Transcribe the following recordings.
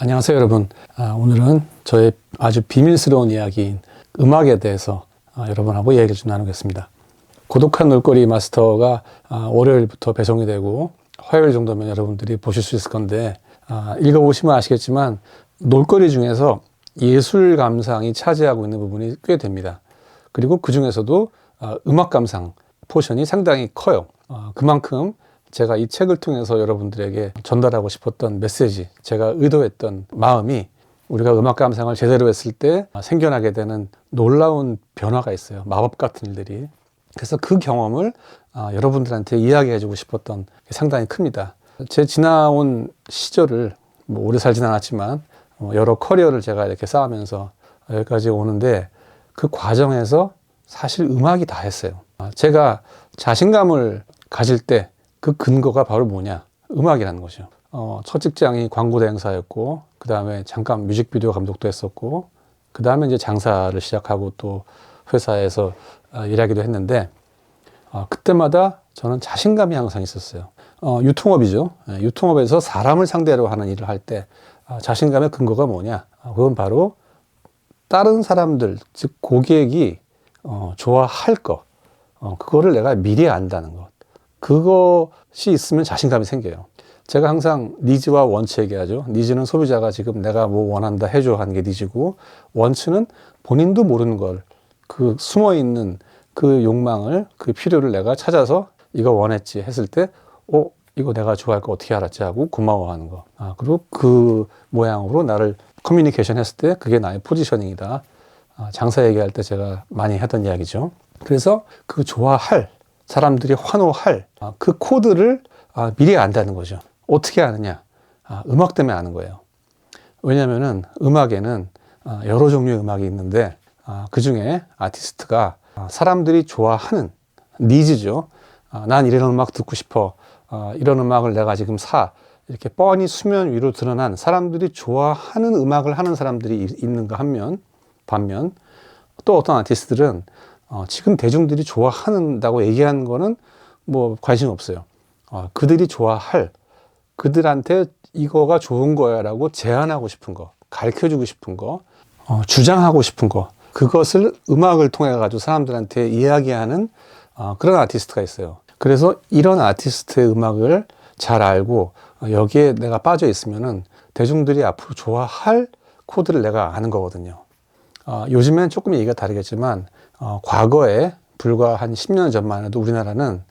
안녕하세요, 여러분. 아, 오늘은 저의 아주 비밀스러운 이야기인 음악에 대해서 아, 여러분하고 이야기를 좀 나누겠습니다. 고독한 놀거리 마스터가 아, 월요일부터 배송이 되고 화요일 정도면 여러분들이 보실 수 있을 건데 아, 읽어보시면 아시겠지만 놀거리 중에서 예술 감상이 차지하고 있는 부분이 꽤 됩니다. 그리고 그 중에서도 아, 음악 감상 포션이 상당히 커요. 아, 그만큼 제가 이 책을 통해서 여러분들에게 전달하고 싶었던 메시지, 제가 의도했던 마음이 우리가 음악 감상을 제대로 했을 때 생겨나게 되는 놀라운 변화가 있어요. 마법 같은 일들이. 그래서 그 경험을 아, 여러분들한테 이야기해주고 싶었던 게 상당히 큽니다. 제 지나온 시절을 뭐 오래 살진 않았지만 어, 여러 커리어를 제가 이렇게 쌓으면서 여기까지 오는데 그 과정에서 사실 음악이 다 했어요. 아, 제가 자신감을 가질 때 그 근거가 바로 뭐냐? 음악이라는 거죠. 어, 첫 직장이 광고 대행사였고, 그 다음에 잠깐 뮤직비디오 감독도 했었고, 그 다음에 이제 장사를 시작하고 또 회사에서 어, 일하기도 했는데, 어, 그때마다 저는 자신감이 항상 있었어요. 어, 유통업이죠. 예, 유통업에서 사람을 상대로 하는 일을 할 때, 아, 자신감의 근거가 뭐냐? 아, 그건 바로 다른 사람들, 즉 고객이 어, 좋아할 거, 어, 그거를 내가 미리 안다는 것. 그것이 있으면 자신감이 생겨요. 제가 항상 니즈와 원치 얘기하죠. 니즈는 소비자가 지금 내가 뭐 원한다 해줘 하는 게 니즈고, 원치는 본인도 모르는 걸, 그 숨어 있는 그 욕망을, 그 필요를 내가 찾아서 이거 원했지 했을 때, 어, 이거 내가 좋아할 거 어떻게 알았지 하고 고마워하는 거. 아, 그리고 그 모양으로 나를 커뮤니케이션 했을 때 그게 나의 포지셔닝이다. 아, 장사 얘기할 때 제가 많이 하던 이야기죠. 그래서 그 좋아할, 사람들이 환호할 아, 그 코드를 아, 미리 안다는 거죠. 어떻게 아느냐? 아, 음악 때문에 아는 거예요. 왜냐면은 음악에는 아, 여러 종류의 음악이 있는데 아, 그 중에 아티스트가 아, 사람들이 좋아하는 니즈죠. 아, 난 이런 음악 듣고 싶어. 아, 이런 음악을 내가 지금 사. 이렇게 뻔히 수면 위로 드러난 사람들이 좋아하는 음악을 하는 사람들이 이- 있는가 하면 반면 또 어떤 아티스트들은 어, 지금 대중들이 좋아한다고 얘기하는 거는 뭐 관심 없어요. 어, 그들이 좋아할 그들한테 이거가 좋은 거야라고 제안하고 싶은 거, 가르쳐 주고 싶은 거, 어, 주장하고 싶은 거, 그것을 음악을 통해 가지고 사람들한테 이야기하는 어, 그런 아티스트가 있어요. 그래서 이런 아티스트의 음악을 잘 알고 어, 여기에 내가 빠져 있으면은 대중들이 앞으로 좋아할 코드를 내가 아는 거거든요. 어, 요즘엔 조금 얘기가 다르겠지만 어, 과거에 불과 한 10년 전만 해도 우리나라는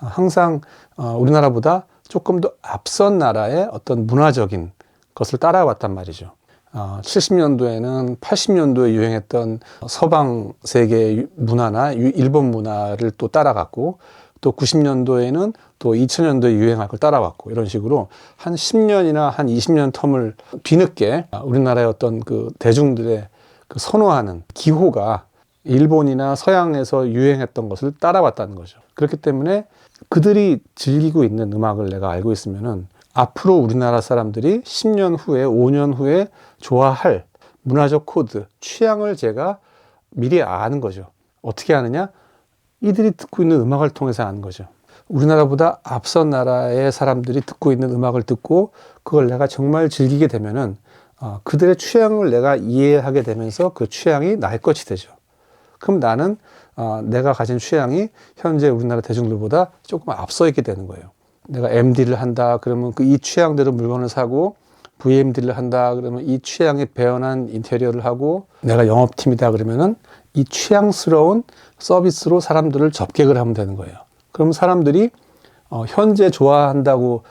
어, 항상 어, 우리나라보다 조금 더 앞선 나라의 어떤 문화적인 것을 따라왔단 말이죠. 어, 70년도에는 80년도에 유행했던 서방 세계 유- 문화나 유- 일본 문화를 또 따라갔고 또 90년도에는 또 2000년도에 유행할 걸 따라왔고 이런 식으로 한 10년이나 한 20년 텀을 뒤늦게 우리나라의 어떤 그 대중들의 그 선호하는 기호가 일본이나 서양에서 유행했던 것을 따라왔다는 거죠. 그렇기 때문에 그들이 즐기고 있는 음악을 내가 알고 있으면은 앞으로 우리나라 사람들이 10년 후에, 5년 후에 좋아할 문화적 코드, 취향을 제가 미리 아는 거죠. 어떻게 아느냐? 이들이 듣고 있는 음악을 통해서 아는 거죠. 우리나라보다 앞선 나라의 사람들이 듣고 있는 음악을 듣고 그걸 내가 정말 즐기게 되면은 어, 그들의 취향을 내가 이해하게 되면서 그 취향이 나의 것이 되죠. 그럼 나는 어, 내가 가진 취향이 현재 우리나라 대중들보다 조금 앞서 있게 되는 거예요. 내가 MD를 한다 그러면 그 이 취향대로 물건을 사고 VMD를 한다 그러면 이 취향에 배연한 인테리어를 하고 내가 영업팀이다 그러면은 이 취향스러운 서비스로 사람들을 접객을 하면 되는 거예요. 그럼 사람들이 어, 현재 좋아한다고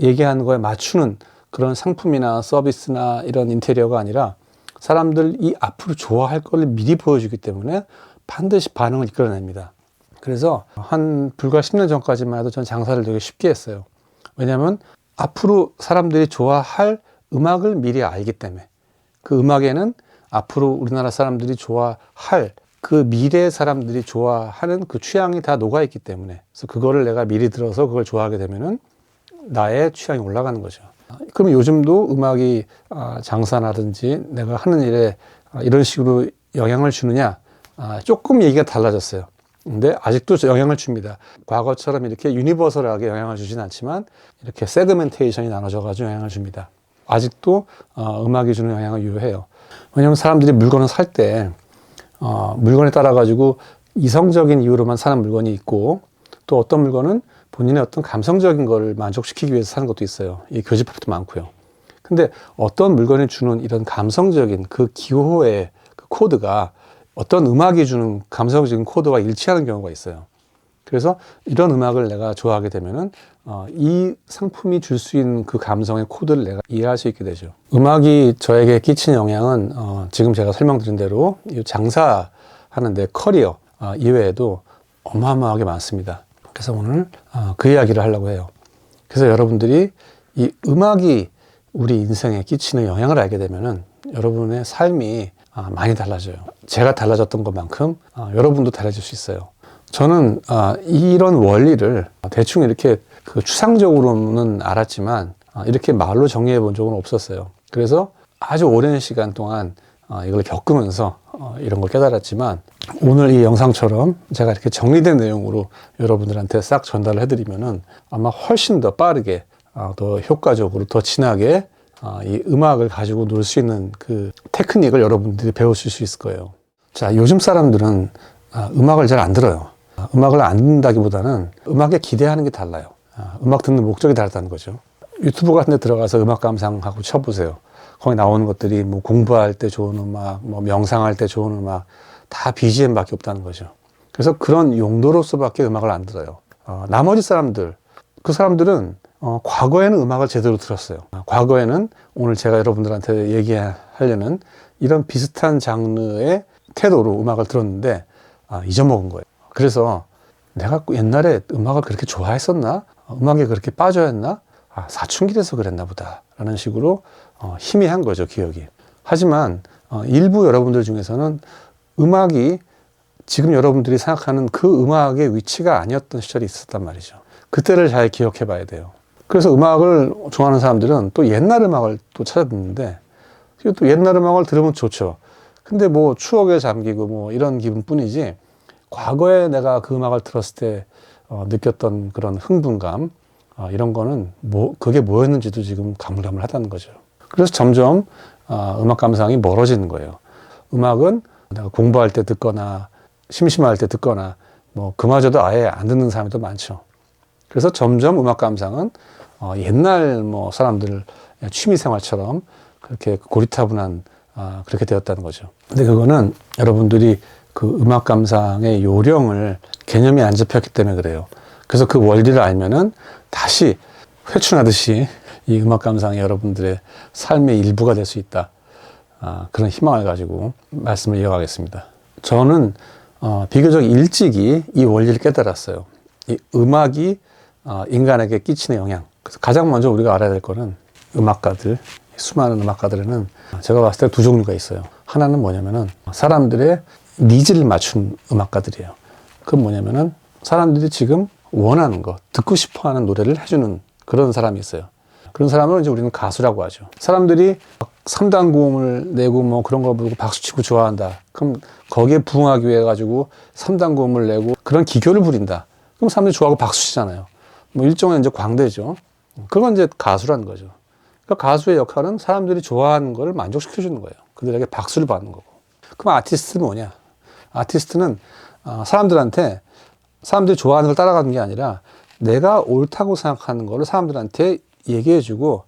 얘기하는 거에 맞추는 그런 상품이나 서비스나 이런 인테리어가 아니라 사람들이 앞으로 좋아할 걸 미리 보여주기 때문에 반드시 반응을 이끌어냅니다. 그래서 한 불과 10년 전까지만 해도 전 장사를 되게 쉽게 했어요. 왜냐하면 앞으로 사람들이 좋아할 음악을 미리 알기 때문에 그 음악에는 앞으로 우리나라 사람들이 좋아할 그 미래 사람들이 좋아하는 그 취향이 다 녹아 있기 때문에 그래서 그거를 내가 미리 들어서 그걸 좋아하게 되면은 나의 취향이 올라가는 거죠. 그러면 요즘도 음악이 아, 장사나든지 내가 하는 일에 아, 이런 식으로 영향을 주느냐? 아, 조금 얘기가 달라졌어요. 근데 아직도 영향을 줍니다. 과거처럼 이렇게 유니버설하게 영향을 주진 않지만 이렇게 세그멘테이션이 나눠져 가지고 영향을 줍니다. 아직도 어, 음악이 주는 영향을 유효해요. 왜냐하면 사람들이 물건을 살때 어, 물건에 따라 가지고 이성적인 이유로만 사는 물건이 있고 또 어떤 물건은 본인의 어떤 감성적인 걸 만족시키기 위해서 사는 것도 있어요. 이 교집합도 많고요. 근데 어떤 물건이 주는 이런 감성적인 그 기호의 그 코드가 어떤 음악이 주는 감성적인 코드와 일치하는 경우가 있어요. 그래서 이런 음악을 내가 좋아하게 되면은 어, 이 상품이 줄 수 있는 그 감성의 코드를 내가 이해할 수 있게 되죠. 음악이 저에게 끼친 영향은 어, 지금 제가 설명드린 대로 이 장사하는 데 커리어 어, 이외에도 어마어마하게 많습니다. 그래서 오늘 어, 그 이야기를 하려고 해요. 그래서 여러분들이 이 음악이 우리 인생에 끼치는 영향을 알게 되면은 여러분의 삶이 아, 많이 달라져요. 제가 달라졌던 것만큼 아, 여러분도 달라질 수 있어요. 저는 아, 이런 원리를 대충 이렇게 그 추상적으로는 알았지만 아, 이렇게 말로 정리해 본 적은 없었어요. 그래서 아주 오랜 시간 동안 아, 이걸 겪으면서 어, 이런 걸 깨달았지만 오늘 이 영상처럼 제가 이렇게 정리된 내용으로 여러분들한테 싹 전달을 해드리면은 아마 훨씬 더 빠르게 아, 더 효과적으로 더 진하게 아, 이 음악을 가지고 놀 수 있는 그 테크닉을 여러분들이 배우실 수 있을 거예요. 자, 요즘 사람들은 아, 음악을 잘 안 들어요. 아, 음악을 안 듣는다기보다는 음악에 기대하는 게 달라요. 아, 음악 듣는 목적이 다르다는 거죠. 유튜브 같은 데 들어가서 음악 감상하고 쳐보세요. 거기 나오는 것들이 뭐 공부할 때 좋은 음악, 뭐 명상할 때 좋은 음악, 다 BGM밖에 없다는 거죠. 그래서 그런 용도로서밖에 음악을 안 들어요. 어, 나머지 사람들, 그 사람들은 어, 과거에는 음악을 제대로 들었어요. 아, 과거에는 오늘 제가 여러분들한테 얘기하려는 이런 비슷한 장르의 태도로 음악을 들었는데 아, 잊어먹은 거예요. 그래서 내가 옛날에 음악을 그렇게 좋아했었나? 어, 음악에 그렇게 빠져 했나? 아, 사춘기 돼서 그랬나 보다. 라는 식으로 어, 희미한 거죠, 기억이. 하지만 어, 일부 여러분들 중에서는 음악이 지금 여러분들이 생각하는 그 음악의 위치가 아니었던 시절이 있었단 말이죠. 그때를 잘 기억해 봐야 돼요. 그래서 음악을 좋아하는 사람들은 또 옛날 음악을 또 찾아 듣는데 또 옛날 음악을 들으면 좋죠. 근데 뭐 추억에 잠기고 뭐 이런 기분 뿐이지 과거에 내가 그 음악을 들었을 때 어, 느꼈던 그런 흥분감 어, 이런 거는 뭐 그게 뭐였는지도 지금 가물가물하다는 거죠. 그래서 점점 어, 음악 감상이 멀어지는 거예요. 음악은 내가 공부할 때 듣거나 심심할 때 듣거나 뭐 그마저도 아예 안 듣는 사람이 더 많죠. 그래서 점점 음악 감상은 어, 옛날 뭐 사람들 취미 생활처럼 그렇게 고리타분한 아, 그렇게 되었다는 거죠. 근데 그거는 여러분들이 그 음악 감상의 요령을 개념이 안 잡혔기 때문에 그래요. 그래서 그 원리를 알면은 다시 회춘하듯이 이 음악 감상이 여러분들의 삶의 일부가 될 수 있다. 아, 그런 희망을 가지고 말씀을 이어가겠습니다. 저는 어, 비교적 일찍이 이 원리를 깨달았어요. 이 음악이 어, 인간에게 끼치는 영향. 그래서 가장 먼저 우리가 알아야 될 거는 음악가들, 수많은 음악가들에는 제가 봤을 때 두 종류가 있어요. 하나는 뭐냐면은 사람들의 니즈를 맞춘 음악가들이에요. 그건 뭐냐면은 사람들이 지금 원하는 거, 듣고 싶어 하는 노래를 해주는 그런 사람이 있어요. 그런 사람을 이제 우리는 가수라고 하죠. 사람들이 3단 고음을 내고 뭐 그런 거 보고 박수치고 좋아한다. 그럼 거기에 부응하기 위해 가지고 3단 고음을 내고 그런 기교를 부린다. 그럼 사람들이 좋아하고 박수치잖아요. 뭐 일종의 이제 광대죠. 그건 이제 가수라는 거죠. 그러니까 가수의 역할은 사람들이 좋아하는 걸 만족시켜 주는 거예요. 그들에게 박수를 받는 거고. 그럼 아티스트는 뭐냐? 아티스트는 어, 사람들한테 사람들이 좋아하는 걸 따라가는 게 아니라 내가 옳다고 생각하는 거를 사람들한테 얘기해주고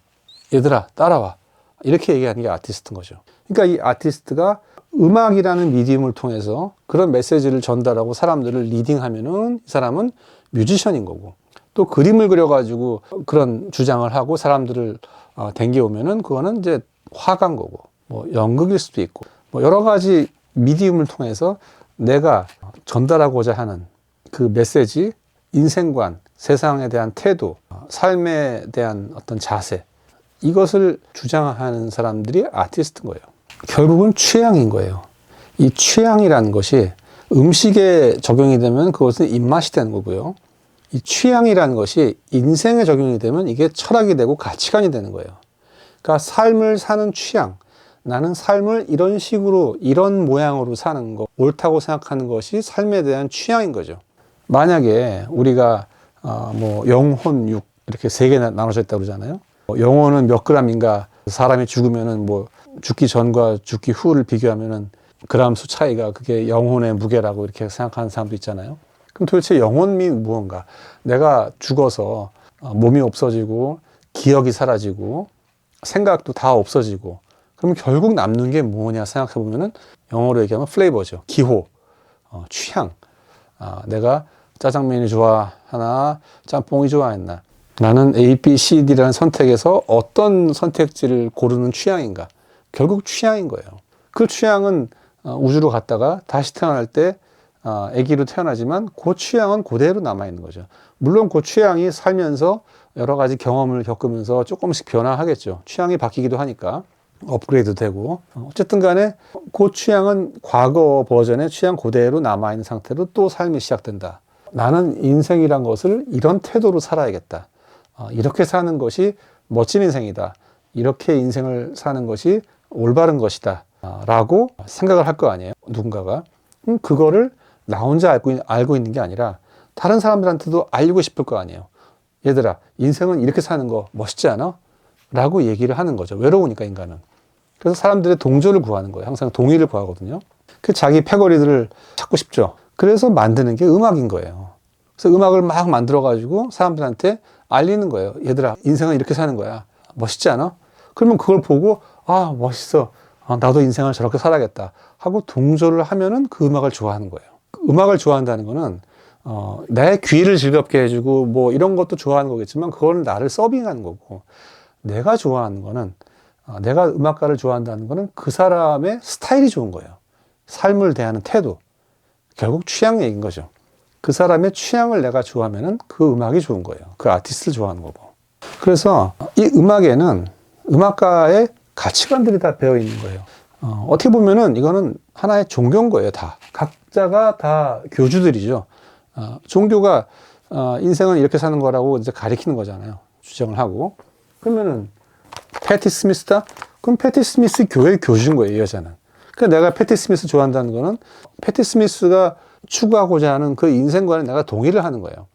얘들아 따라와 이렇게 얘기하는 게 아티스트인 거죠. 그러니까 이 아티스트가 음악이라는 미디움을 통해서 그런 메시지를 전달하고 사람들을 리딩하면은 이 사람은 뮤지션인 거고 또 그림을 그려가지고 그런 주장을 하고 사람들을 어, 댕겨오면은 그거는 이제 화가인 거고 뭐 연극일 수도 있고 뭐 여러 가지 미디움을 통해서 내가 전달하고자 하는 그 메시지, 인생관, 세상에 대한 태도, 삶에 대한 어떤 자세, 이것을 주장하는 사람들이 아티스트인 거예요. 결국은 취향인 거예요. 이 취향이라는 것이 음식에 적용이 되면 그것은 입맛이 되는 거고요. 이 취향이라는 것이 인생에 적용이 되면 이게 철학이 되고 가치관이 되는 거예요. 그러니까 삶을 사는 취향, 나는 삶을 이런 식으로, 이런 모양으로 사는 거, 옳다고 생각하는 것이 삶에 대한 취향인 거죠. 만약에 우리가 어, 뭐 영혼 육 이렇게 세 개 나눠져 있다고 그러잖아요. 뭐 영혼은 몇 그램인가 사람이 죽으면은 뭐 죽기 전과 죽기 후를 비교하면은 그람 수 차이가 그게 영혼의 무게라고 이렇게 생각하는 사람도 있잖아요. 그럼 도대체 영혼이 무언가? 내가 죽어서 어, 몸이 없어지고 기억이 사라지고 생각도 다 없어지고 그럼 결국 남는 게 뭐냐 생각해 보면은 영어로 얘기하면 플레이버죠. 기호, 어, 취향. 아, 내가 짜장면이 좋아 하나 짬뽕이 좋아했나. 나는 A, B, C, D라는 선택에서 어떤 선택지를 고르는 취향인가. 결국 취향인 거예요. 그 취향은 어, 우주로 갔다가 다시 태어날 때 어, 아기로 태어나지만 그 취향은 그대로 남아 있는 거죠. 물론 그 취향이 살면서 여러 가지 경험을 겪으면서 조금씩 변화하겠죠. 취향이 바뀌기도 하니까 업그레이드 되고 어쨌든 간에 그 취향은 과거 버전의 취향 그대로 남아 있는 상태로 또 삶이 시작된다. 나는 인생이란 것을 이런 태도로 살아야겠다. 어, 이렇게 사는 것이 멋진 인생이다. 이렇게 인생을 사는 것이 올바른 것이다. 아, 라고 생각을 할 거 아니에요. 누군가가. 음, 그거를 나 혼자 알고, 있- 알고 있는 게 아니라 다른 사람들한테도 알리고 싶을 거 아니에요. 얘들아, 인생은 이렇게 사는 거 멋있지 않아? 라고 얘기를 하는 거죠. 외로우니까 인간은. 그래서 사람들의 동조를 구하는 거예요. 항상 동의를 구하거든요. 그 자기 패거리들을 찾고 싶죠. 그래서 만드는 게 음악인 거예요. 그래서 음악을 막 만들어가지고 사람들한테 알리는 거예요. 얘들아, 인생은 이렇게 사는 거야. 멋있지 않아? 그러면 그걸 보고, 아, 멋있어. 아, 나도 인생을 저렇게 살아야겠다. 하고 동조를 하면은 그 음악을 좋아하는 거예요. 그 음악을 좋아한다는 거는, 어, 내 귀를 즐겁게 해주고 뭐 이런 것도 좋아하는 거겠지만 그거는 나를 서빙하는 거고, 내가 좋아하는 거는, 어, 내가 음악가를 좋아한다는 거는 그 사람의 스타일이 좋은 거예요. 삶을 대하는 태도. 결국 취향 얘기인 거죠. 그 사람의 취향을 내가 좋아하면은 그 음악이 좋은 거예요. 그 아티스트를 좋아하는 거고. 그래서 이 음악에는 음악가의 가치관들이 다 배어 있는 거예요. 어, 어떻게 보면은 이거는 하나의 종교인 거예요, 다. 각자가 다 교주들이죠. 어, 종교가 어, 인생은 이렇게 사는 거라고 이제 가리키는 거잖아요. 주장을 하고. 그러면은 패티 스미스다? 그럼 패티 스미스 교회 교주인 거예요, 이 여자는. 그러니까 내가 패티 스미스 좋아한다는 거는 패티 스미스가 추구하고자 하는 그 인생관에 내가 동의를 하는 거예요.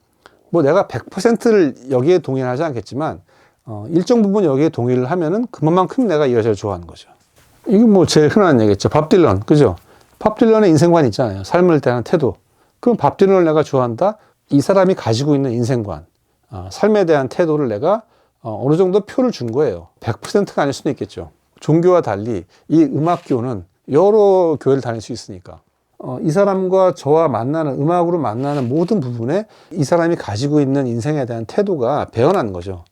뭐 내가 100%를 여기에 동의는 하지 않겠지만 어, 일정 부분 여기에 동의를 하면은 그만큼 내가 이 여자를 좋아하는 거죠. 이게 뭐 제일 흔한 얘기겠죠. 밥 딜런, 그죠? 밥 딜런의 인생관이 있잖아요. 삶을 대하는 태도. 그럼 밥 딜런을 내가 좋아한다? 이 사람이 가지고 있는 인생관, 어, 삶에 대한 태도를 내가 어, 어느 정도 표를 준 거예요. 100%가 아닐 수도 있겠죠. 종교와 달리 이 음악교는 여러 교회를 다닐 수 있으니까. 어, 이 사람과 저와 만나는, 음악으로 만나는 모든 부분에 이 사람이 가지고 있는 인생에 대한 태도가 배어나는 거죠.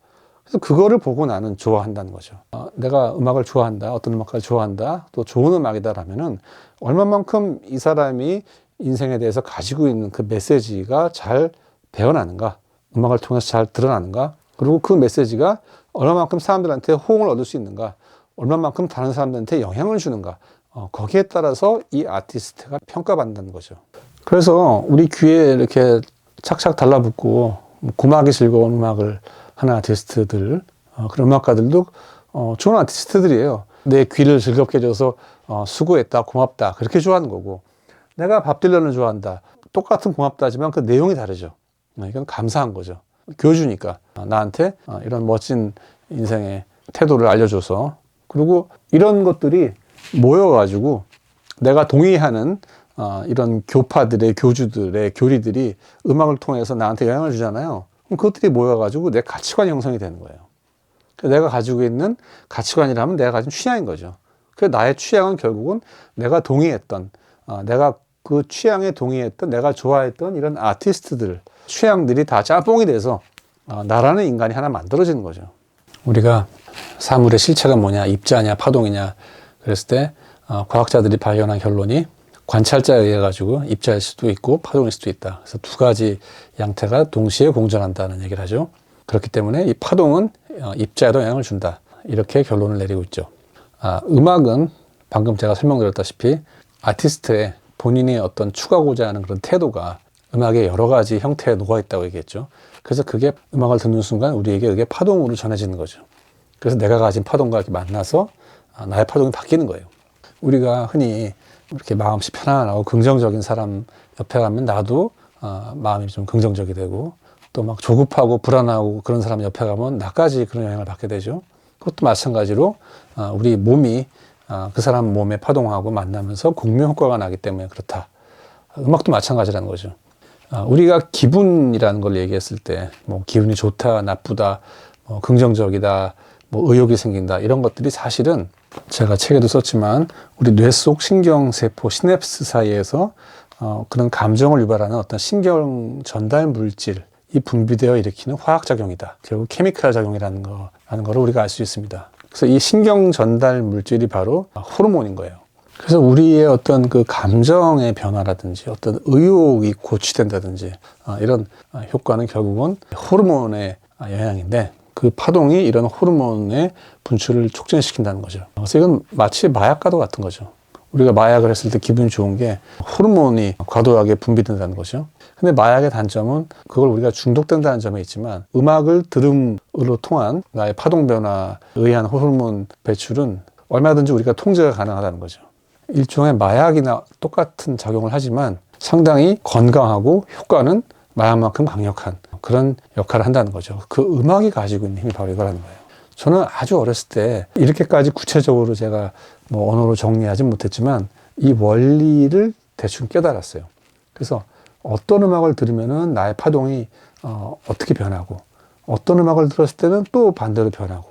그래서 그거를 보고 나는 좋아한다는 거죠. 어, 내가 음악을 좋아한다, 어떤 음악을 좋아한다, 또 좋은 음악이다라면은 얼마만큼 이 사람이 인생에 대해서 가지고 있는 그 메시지가 잘 배어나는가, 음악을 통해서 잘 드러나는가, 그리고 그 메시지가 얼마만큼 사람들한테 호응을 얻을 수 있는가, 얼마만큼 다른 사람들한테 영향을 주는가, 어, 거기에 따라서 이 아티스트가 평가받는다는 거죠. 그래서 우리 귀에 이렇게 착착 달라붙고 고막이 즐거운 음악을 하는 아티스트들, 어, 그런 음악가들도 어, 좋은 아티스트들이에요. 내 귀를 즐겁게 해줘서 어, 수고했다, 고맙다 그렇게 좋아하는 거고 내가 밥 딜런을 좋아한다. 똑같은 고맙다지만 그 내용이 다르죠. 어, 이건 감사한 거죠. 교주니까 어, 나한테 어, 이런 멋진 인생의 태도를 알려줘서 그리고 이런 것들이 모여가지고 내가 동의하는 어, 이런 교파들의 교주들의 교리들이 음악을 통해서 나한테 영향을 주잖아요. 그럼 그것들이 모여가지고 내 가치관 형성이 되는 거예요. 내가 가지고 있는 가치관이라면 내가 가진 취향인 거죠. 그 나의 취향은 결국은 내가 동의했던, 어, 내가 그 취향에 동의했던, 내가 좋아했던 이런 아티스트들, 취향들이 다 짬뽕이 돼서 어, 나라는 인간이 하나 만들어지는 거죠. 우리가 사물의 실체가 뭐냐, 입자냐, 파동이냐, 그랬을 때 어, 과학자들이 발견한 결론이 관찰자에 의해 가지고 입자일 수도 있고 파동일 수도 있다. 그래서 두 가지 양태가 동시에 공존한다는 얘기를 하죠. 그렇기 때문에 이 파동은 어, 입자에도 영향을 준다. 이렇게 결론을 내리고 있죠. 아, 음악은 방금 제가 설명드렸다시피 아티스트의 본인이 어떤 추구하고자 하는 그런 태도가 음악의 여러 가지 형태에 녹아 있다고 얘기했죠. 그래서 그게 음악을 듣는 순간 우리에게 그게 파동으로 전해지는 거죠. 그래서 내가 가진 파동과 이렇게 만나서 아, 나의 파동이 바뀌는 거예요. 우리가 흔히 이렇게 마음씨 편안하고 긍정적인 사람 옆에 가면 나도 어, 마음이 좀 긍정적이 되고 또 막 조급하고 불안하고 그런 사람 옆에 가면 나까지 그런 영향을 받게 되죠. 그것도 마찬가지로 어, 우리 몸이 어, 그 사람 몸의 파동하고 만나면서 공명 효과가 나기 때문에 그렇다. 음악도 마찬가지라는 거죠. 어, 우리가 기분이라는 걸 얘기했을 때, 뭐 기분이 좋다, 나쁘다, 뭐 긍정적이다, 뭐 의욕이 생긴다 이런 것들이 사실은 제가 책에도 썼지만 우리 뇌 속 신경세포 시냅스 사이에서 어, 그런 감정을 유발하는 어떤 신경 전달 물질 이 분비되어 일으키는 화학 작용이다. 결국 케미컬 작용이라는 거, 라는 거를 우리가 알 수 있습니다. 그래서 이 신경 전달 물질이 바로 호르몬인 거예요. 그래서 우리의 어떤 그 감정의 변화라든지 어떤 의욕이 고취된다든지 아, 이런 아, 효과는 결국은 호르몬의 아, 영향인데 그 파동이 이런 호르몬의 분출을 촉진시킨다는 거죠. 그래서 이건 마치 마약과도 같은 거죠. 우리가 마약을 했을 때 기분이 좋은 게 호르몬이 과도하게 분비된다는 거죠. 근데 마약의 단점은 그걸 우리가 중독된다는 점에 있지만 음악을 들음으로 통한 나의 파동 변화에 의한 호르몬 배출은 얼마든지 우리가 통제가 가능하다는 거죠. 일종의 마약이나 똑같은 작용을 하지만 상당히 건강하고 효과는 마약만큼 강력한 그런 역할을 한다는 거죠. 그 음악이 가지고 있는 힘이 바로 이거라는 거예요. 저는 아주 어렸을 때 이렇게까지 구체적으로 제가 뭐 언어로 정리하지 못했지만 이 원리를 대충 깨달았어요. 그래서 어떤 음악을 들으면은 나의 파동이 어, 어떻게 변하고 어떤 음악을 들었을 때는 또 반대로 변하고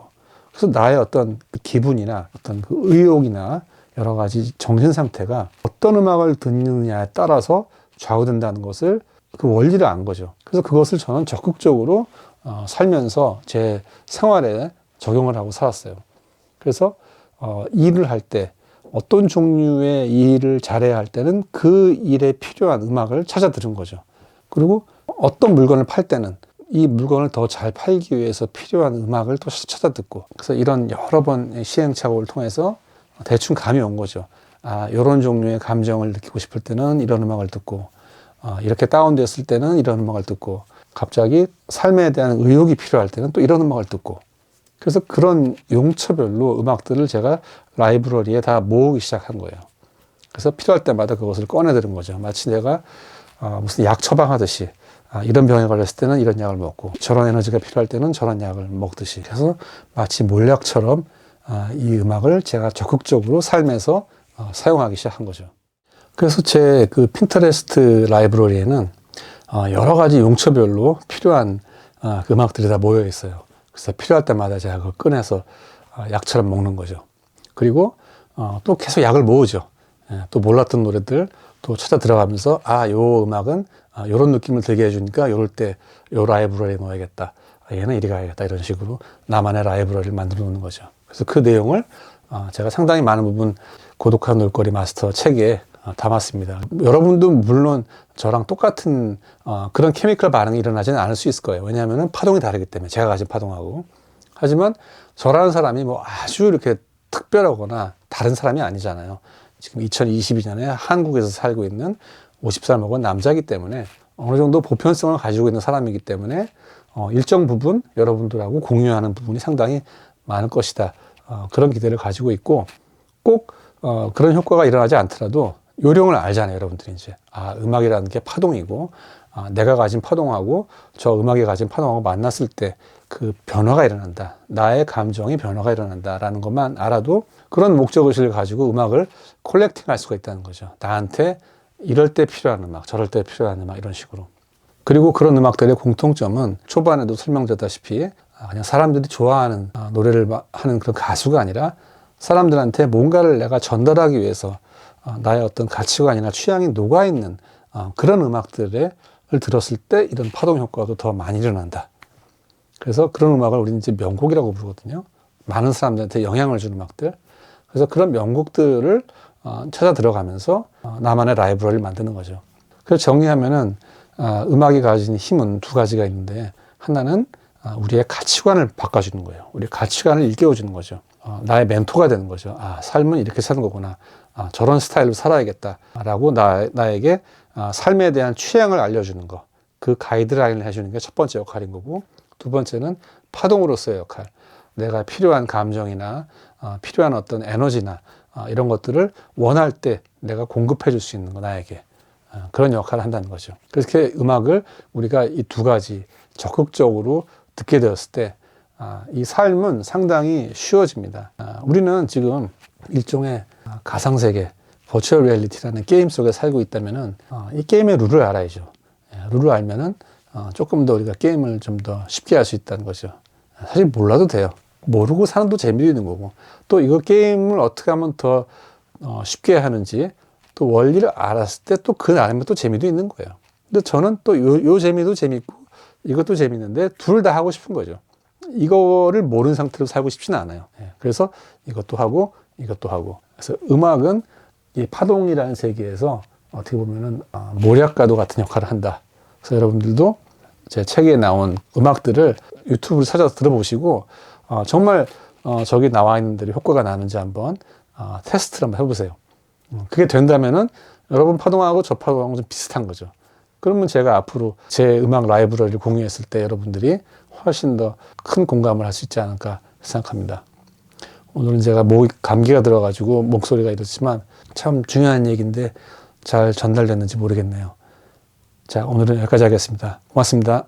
그래서 나의 어떤 그 기분이나 어떤 그 의욕이나 여러 가지 정신 상태가 어떤 음악을 듣느냐에 따라서 좌우된다는 것을 그 원리를 안 거죠. 그래서 그것을 저는 적극적으로 어, 살면서 제 생활에 적용을 하고 살았어요. 그래서 어, 일을 할 때 어떤 종류의 일을 잘해야 할 때는 그 일에 필요한 음악을 찾아 들은 거죠. 그리고 어떤 물건을 팔 때는 이 물건을 더 잘 팔기 위해서 필요한 음악을 또 찾아 듣고 그래서 이런 여러 번 시행착오를 통해서 대충 감이 온 거죠. 아, 이런 종류의 감정을 느끼고 싶을 때는 이런 음악을 듣고 아, 이렇게 다운됐을 때는 이런 음악을 듣고 갑자기 삶에 대한 의욕이 필요할 때는 또 이런 음악을 듣고 그래서 그런 용처별로 음악들을 제가 라이브러리에 다 모으기 시작한 거예요. 그래서 필요할 때마다 그것을 꺼내 들은 거죠. 마치 내가 어, 무슨 약 처방하듯이 아, 이런 병에 걸렸을 때는 이런 약을 먹고 저런 에너지가 필요할 때는 저런 약을 먹듯이 그래서 마치 몰약처럼 아, 이 음악을 제가 적극적으로 삶에서 어, 사용하기 시작한 거죠. 그래서 제 그 핀터레스트 라이브러리에는 어, 여러 가지 용처별로 필요한 어, 그 음악들이 다 모여 있어요. 그래서 필요할 때마다 제가 그걸 꺼내서 어, 약처럼 먹는 거죠. 그리고 어, 또 계속 약을 모으죠. 예, 또 몰랐던 노래들 또 찾아 들어가면서 아, 요 음악은 아, 요런 느낌을 들게 해주니까 요럴 때 요 라이브러리에 넣어야겠다. 아, 얘는 이리 가야겠다. 이런 식으로 나만의 라이브러리를 만들어 놓는 거죠. 그래서 그 내용을 어, 제가 상당히 많은 부분 고독한 놀거리 마스터 책에 어, 담았습니다. 여러분도 물론 저랑 똑같은 어, 그런 케미컬 반응이 일어나지는 않을 수 있을 거예요. 왜냐하면 파동이 다르기 때문에 제가 가진 파동하고 하지만 저라는 사람이 뭐 아주 이렇게 특별하거나 다른 사람이 아니잖아요. 지금 2022년에 한국에서 살고 있는 50살 먹은 남자이기 때문에 어느 정도 보편성을 가지고 있는 사람이기 때문에 어, 일정 부분 여러분들하고 공유하는 부분이 상당히 많을 것이다. 어, 그런 기대를 가지고 있고 꼭 어, 그런 효과가 일어나지 않더라도 요령을 알잖아요, 여러분들이 이제. 아, 음악이라는 게 파동이고, 아, 내가 가진 파동하고 저 음악이 가진 파동하고 만났을 때 그 변화가 일어난다. 나의 감정이 변화가 일어난다라는 것만 알아도 그런 목적 의식을 가지고 음악을 콜렉팅 할 수가 있다는 거죠. 나한테 이럴 때 필요한 음악, 저럴 때 필요한 음악, 이런 식으로. 그리고 그런 음악들의 공통점은 초반에도 설명드렸다시피 아, 그냥 사람들이 좋아하는 아, 노래를 하는 그런 가수가 아니라 사람들한테 뭔가를 내가 전달하기 위해서 어, 나의 어떤 가치관이나 취향이 녹아있는 어, 그런 음악들을 들었을 때 이런 파동 효과도 더 많이 일어난다. 그래서 그런 음악을 우리는 이제 명곡이라고 부르거든요. 많은 사람들한테 영향을 주는 음악들. 그래서 그런 명곡들을 어, 찾아 들어가면서 나만의 라이브러리를 만드는 거죠. 그래서 정리하면은 음악이 가진 힘은 두 가지가 있는데 하나는 우리의 가치관을 바꿔주는 거예요. 우리 가치관을 일깨워주는 거죠. 나의 멘토가 되는 거죠. 아, 삶은 이렇게 사는 거구나. 아, 저런 스타일로 살아야겠다라고 나, 나에게 아, 삶에 대한 취향을 알려주는 거. 그 가이드라인을 해주는 게 첫 번째 역할인 거고, 두 번째는 파동으로서의 역할. 내가 필요한 감정이나 어, 필요한 어떤 에너지나 어, 이런 것들을 원할 때 내가 공급해 줄 수 있는 거, 나에게. 어, 그런 역할을 한다는 거죠. 그래서 음악을 우리가 이 두 가지 적극적으로 듣게 되었을 때 아, 이 삶은 상당히 쉬워집니다. 아, 우리는 지금 일종의 아, 가상세계, 버추얼 리얼리티라는 게임 속에 살고 있다면은 어, 이 게임의 룰을 알아야죠. 예, 룰을 알면은 어, 조금 더 우리가 게임을 좀 더 쉽게 할 수 있다는 거죠. 사실 몰라도 돼요. 모르고 사는 도 재미도 있는 거고 또 이거 게임을 어떻게 하면 더 어, 쉽게 하는지 또 원리를 알았을 때 또 그 나름의 또 재미도 있는 거예요. 근데 저는 또 요, 요 재미도 재밌고 이것도 재밌는데 둘 다 하고 싶은 거죠. 이거를 모르는 상태로 살고 싶지는 않아요. 예, 그래서 이것도 하고 이것도 하고. 그래서 음악은 이 파동이라는 세계에서 어떻게 보면은 어, 모략가도 같은 역할을 한다. 그래서 여러분들도 제 책에 나온 음악들을 유튜브를 찾아서 들어보시고 어, 정말 어, 저기 나와 있는 대로 효과가 나는지 한번 어, 테스트를 한번 해보세요. 음, 그게 된다면은 여러분 파동하고 저 파동하고 좀 비슷한 거죠. 그러면 제가 앞으로 제 음악 라이브러리를 공유했을 때 여러분들이 훨씬 더 큰 공감을 할 수 있지 않을까 생각합니다. 오늘은 제가 목 감기가 들어가지고 목소리가 이렇지만 참 중요한 얘기인데 잘 전달됐는지 모르겠네요. 자, 오늘은 여기까지 하겠습니다. 고맙습니다.